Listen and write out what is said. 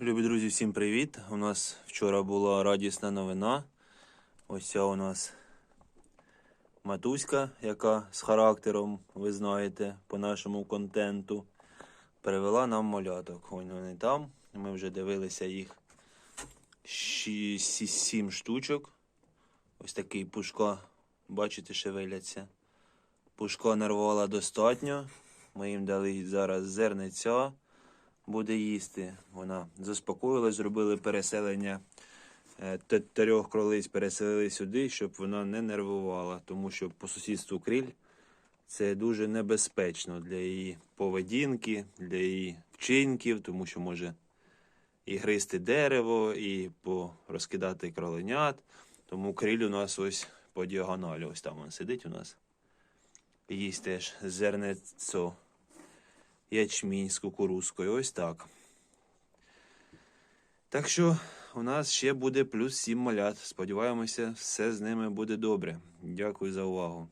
Любі друзі, всім привіт! У нас вчора була радісна новина. Ось ця у нас матуська, яка з характером, ви знаєте, по нашому контенту, перевела нам маляток. Ось вони там. Ми вже дивилися їх 6-7 штучок. Ось такий пушко, бачите, шевеляться. Пушко нарвала достатньо. Ми їм дали зараз зерниця буде їсти. Вона заспокоїлась, зробили переселення е, трьох кролиць переселили сюди, щоб вона не нервувала, тому що по сусідству кріль це дуже небезпечно для її поведінки, для її вчинків, тому що може і гризти дерево, і розкидати кроленят. Тому кріль у нас ось по діагоналі. Ось там він сидить у нас. Їсть теж зернецо ячмінь з кукурузкою. Ось так. Так що у нас ще буде плюс 7 малят. Сподіваємося, все з ними буде добре. Дякую за увагу.